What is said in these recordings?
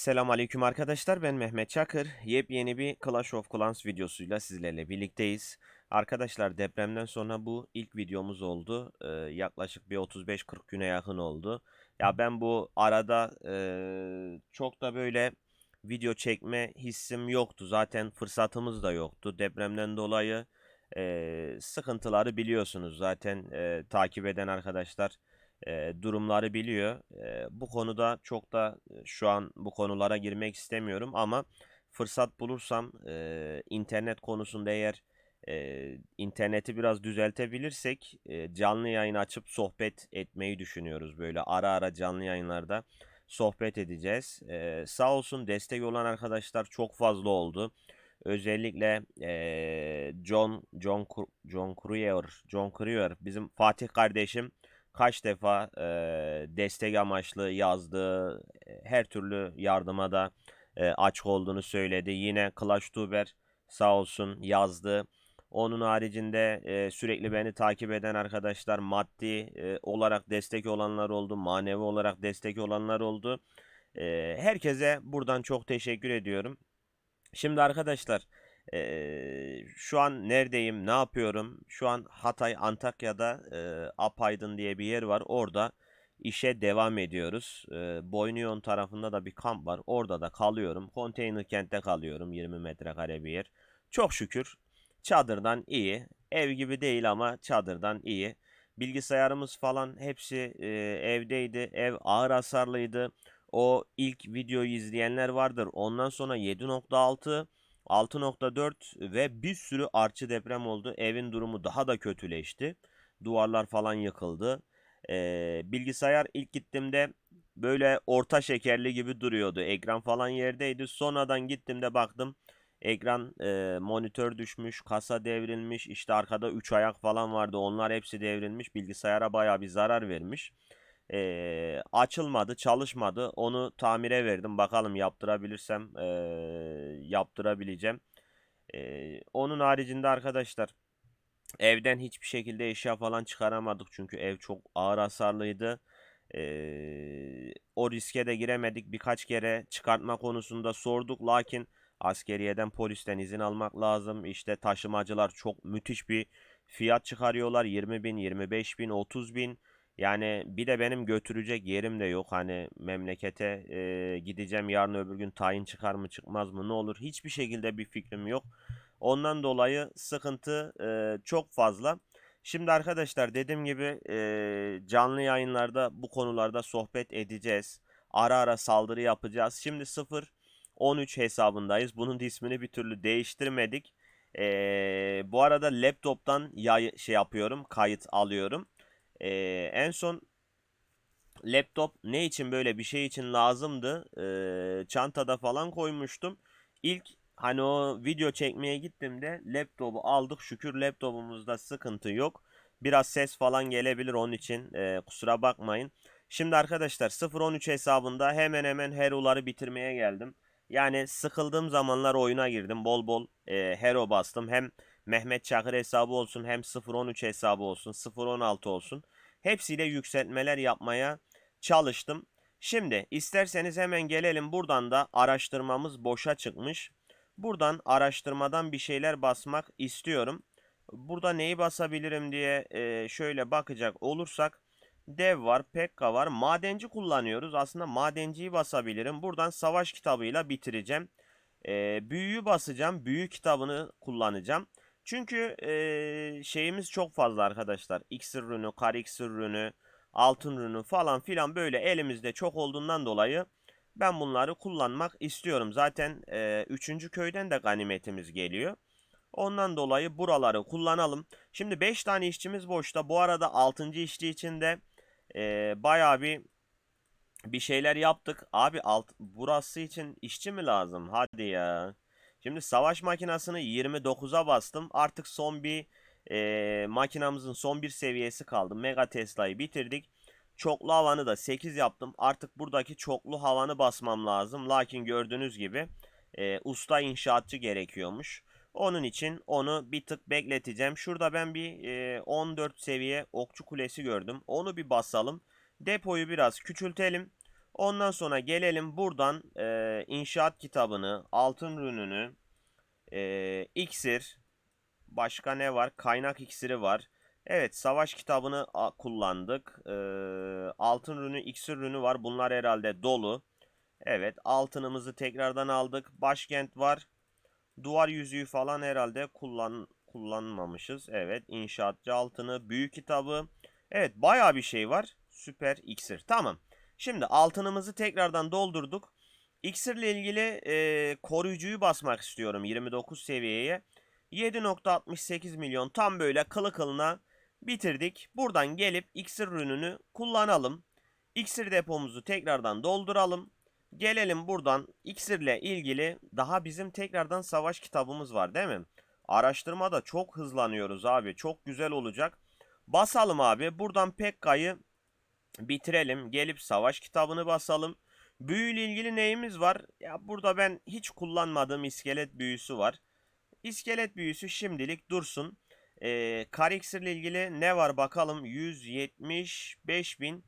Selam aleyküm arkadaşlar ben Mehmet Çakır. Yepyeni bir Clash of Clans videosuyla sizlerle birlikteyiz. Arkadaşlar depremden sonra bu ilk videomuz oldu. Ee, yaklaşık bir 35-40 güne yakın oldu. Ya ben bu arada e, çok da böyle video çekme hissim yoktu. Zaten fırsatımız da yoktu. Depremden dolayı e, sıkıntıları biliyorsunuz. Zaten e, takip eden arkadaşlar e, durumları biliyor. E, bu konuda çok da şu an bu konulara girmek istemiyorum ama fırsat bulursam e, internet konusunda eğer e, interneti biraz düzeltebilirsek e, canlı yayın açıp sohbet etmeyi düşünüyoruz. Böyle ara ara canlı yayınlarda sohbet edeceğiz. E, sağ olsun destek olan arkadaşlar çok fazla oldu. Özellikle e, John John John Cruier, John Cruier bizim Fatih kardeşim kaç defa e, destek amaçlı yazdı. e, Her türlü yardıma da e, açık olduğunu söyledi. Yine Clash Tuber sağ olsun yazdı. Onun haricinde e, sürekli beni takip eden arkadaşlar maddi e, olarak destek olanlar oldu, manevi olarak destek olanlar oldu. E, herkese buradan çok teşekkür ediyorum. Şimdi arkadaşlar eee, şu an neredeyim, ne yapıyorum? Şu an Hatay, Antakya'da eee Apaydın diye bir yer var. Orada işe devam ediyoruz. Eee Boynuyon tarafında da bir kamp var. Orada da kalıyorum. Konteyner kentte kalıyorum. 20 metrekare bir yer. Çok şükür çadırdan iyi. Ev gibi değil ama çadırdan iyi. Bilgisayarımız falan hepsi eee, evdeydi. Ev ağır hasarlıydı. O ilk videoyu izleyenler vardır. Ondan sonra 7.6, 6.4 ve bir sürü artçı deprem oldu. Evin durumu daha da kötüleşti. Duvarlar falan yıkıldı. Ee, bilgisayar ilk gittiğimde böyle orta şekerli gibi duruyordu. Ekran falan yerdeydi. Sonradan gittiğimde baktım ekran e, monitör düşmüş, kasa devrilmiş. İşte arkada 3 ayak falan vardı. Onlar hepsi devrilmiş. Bilgisayara bayağı bir zarar vermiş. Ee, açılmadı, çalışmadı. Onu tamire verdim. Bakalım yaptırabilirsem ee, yaptırabileceğim. Ee, onun haricinde arkadaşlar evden hiçbir şekilde eşya falan çıkaramadık. Çünkü ev çok ağır hasarlıydı. Ee, o riske de giremedik. Birkaç kere çıkartma konusunda sorduk. Lakin askeriyeden, polisten izin almak lazım. İşte taşımacılar çok müthiş bir fiyat çıkarıyorlar. 20 bin, 25 bin, 30 bin. Yani bir de benim götürecek yerim de yok. Hani memlekete e, gideceğim yarın öbür gün tayin çıkar mı çıkmaz mı ne olur hiçbir şekilde bir fikrim yok. Ondan dolayı sıkıntı e, çok fazla. Şimdi arkadaşlar dediğim gibi e, canlı yayınlarda bu konularda sohbet edeceğiz. Ara ara saldırı yapacağız. Şimdi 0 13 hesabındayız. Bunun ismini bir türlü değiştirmedik. E, bu arada laptop'tan yay şey yapıyorum, kayıt alıyorum. Ee, en son laptop ne için böyle bir şey için lazımdı. Ee, çantada falan koymuştum. İlk hani o video çekmeye gittiğimde laptopu aldık. Şükür laptopumuzda sıkıntı yok. Biraz ses falan gelebilir onun için e, kusura bakmayın. Şimdi arkadaşlar 013 hesabında hemen hemen hero'ları bitirmeye geldim. Yani sıkıldığım zamanlar oyuna girdim. Bol bol e, hero bastım. Hem Mehmet Çakır hesabı olsun hem 013 hesabı olsun 016 olsun. Hepsiyle yükseltmeler yapmaya çalıştım. Şimdi isterseniz hemen gelelim buradan da araştırmamız boşa çıkmış. Buradan araştırmadan bir şeyler basmak istiyorum. Burada neyi basabilirim diye e, şöyle bakacak olursak dev var, pekka var. Madenci kullanıyoruz. Aslında madenciyi basabilirim. Buradan savaş kitabıyla bitireceğim. E, büyüyü basacağım. Büyü kitabını kullanacağım. Çünkü eee, şeyimiz çok fazla arkadaşlar. İksir rünü, kar iksir rünü, altın rünü falan filan böyle elimizde çok olduğundan dolayı ben bunları kullanmak istiyorum. Zaten eee 3. köyden de ganimetimiz geliyor. Ondan dolayı buraları kullanalım. Şimdi 5 tane işçimiz boşta. Bu arada 6. işçi için de eee bayağı bir bir şeyler yaptık. Abi alt, burası için işçi mi lazım? Hadi ya. Şimdi savaş makinasını 29'a bastım. Artık son bir e, makinamızın son bir seviyesi kaldı. Mega Tesla'yı bitirdik. Çoklu havanı da 8 yaptım. Artık buradaki çoklu havanı basmam lazım. Lakin gördüğünüz gibi e, usta inşaatçı gerekiyormuş. Onun için onu bir tık bekleteceğim. Şurada ben bir e, 14 seviye okçu kulesi gördüm. Onu bir basalım. Depoyu biraz küçültelim. Ondan sonra gelelim buradan e, inşaat kitabını, altın rününü, e, iksir, başka ne var? Kaynak iksiri var. Evet, savaş kitabını kullandık. E, altın rünü, iksir rünü var. Bunlar herhalde dolu. Evet, altınımızı tekrardan aldık. Başkent var. Duvar yüzüğü falan herhalde kullan kullanmamışız. Evet, inşaatçı altını, büyük kitabı. Evet, bayağı bir şey var. Süper iksir. Tamam. Şimdi altınımızı tekrardan doldurduk. İksirle ilgili e, koruyucuyu basmak istiyorum 29 seviyeye. 7.68 milyon tam böyle kılı kılına bitirdik. Buradan gelip iksir ürününü kullanalım. İksir depomuzu tekrardan dolduralım. Gelelim buradan iksirle ilgili daha bizim tekrardan savaş kitabımız var değil mi? Araştırmada çok hızlanıyoruz abi. Çok güzel olacak. Basalım abi. Buradan Pekka'yı bitirelim. Gelip savaş kitabını basalım. Büyüyle ilgili neyimiz var? Ya burada ben hiç kullanmadığım iskelet büyüsü var. İskelet büyüsü şimdilik dursun. Ee, kar iksirle ilgili ne var bakalım. 175 bin.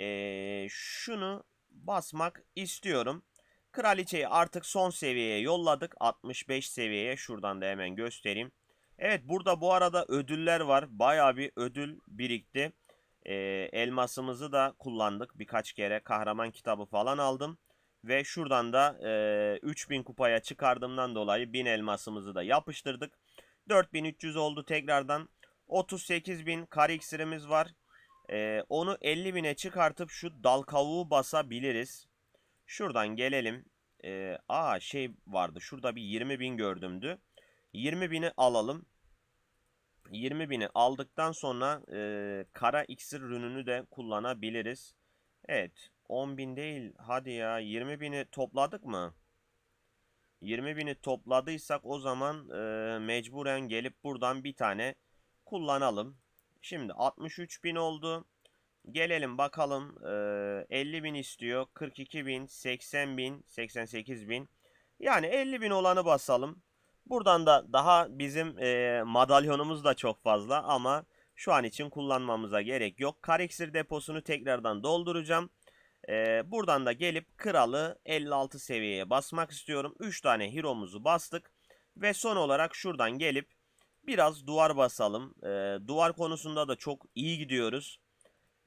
Ee, şunu basmak istiyorum. Kraliçeyi artık son seviyeye yolladık. 65 seviyeye. Şuradan da hemen göstereyim. Evet burada bu arada ödüller var. Baya bir ödül birikti. Ee, elmasımızı da kullandık. Birkaç kere kahraman kitabı falan aldım. Ve şuradan da e, 3000 kupaya çıkardığımdan dolayı 1000 elmasımızı da yapıştırdık. 4300 oldu tekrardan. 38.000 kar iksirimiz var. E, onu 50.000'e çıkartıp şu dal kavuğu basabiliriz. Şuradan gelelim. E, aa şey vardı. Şurada bir 20.000 gördümdü. 20.000'i alalım. 20.000'i aldıktan sonra e, kara iksir ürününü de kullanabiliriz. Evet 10.000 değil hadi ya 20.000'i topladık mı? 20.000'i topladıysak o zaman e, mecburen gelip buradan bir tane kullanalım. Şimdi 63.000 oldu. Gelelim bakalım e, 50.000 istiyor 42.000 80.000 88.000 yani 50.000 olanı basalım. Buradan da daha bizim e, madalyonumuz da çok fazla ama şu an için kullanmamıza gerek yok. Kariksir deposunu tekrardan dolduracağım. E, buradan da gelip kralı 56 seviyeye basmak istiyorum. 3 tane hero'muzu bastık. Ve son olarak şuradan gelip biraz duvar basalım. E, duvar konusunda da çok iyi gidiyoruz.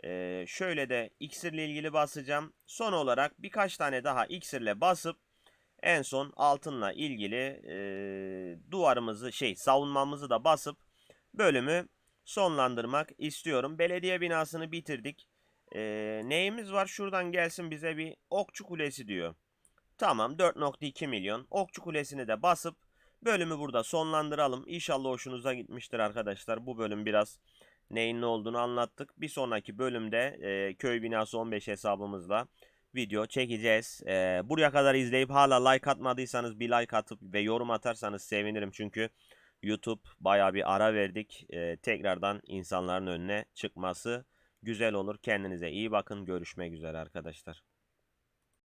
E, şöyle de iksirle ilgili basacağım. Son olarak birkaç tane daha iksirle basıp en son altınla ilgili e, duvarımızı şey savunmamızı da basıp bölümü sonlandırmak istiyorum. Belediye binasını bitirdik. E, neyimiz var? Şuradan gelsin bize bir okçu kulesi diyor. Tamam 4.2 milyon. Okçu kulesini de basıp bölümü burada sonlandıralım. İnşallah hoşunuza gitmiştir arkadaşlar. Bu bölüm biraz neyin ne olduğunu anlattık. Bir sonraki bölümde e, köy binası 15 hesabımızla video çekeceğiz. Ee, buraya kadar izleyip hala like atmadıysanız bir like atıp ve yorum atarsanız sevinirim. Çünkü YouTube baya bir ara verdik. Ee, tekrardan insanların önüne çıkması güzel olur. Kendinize iyi bakın. Görüşmek üzere arkadaşlar.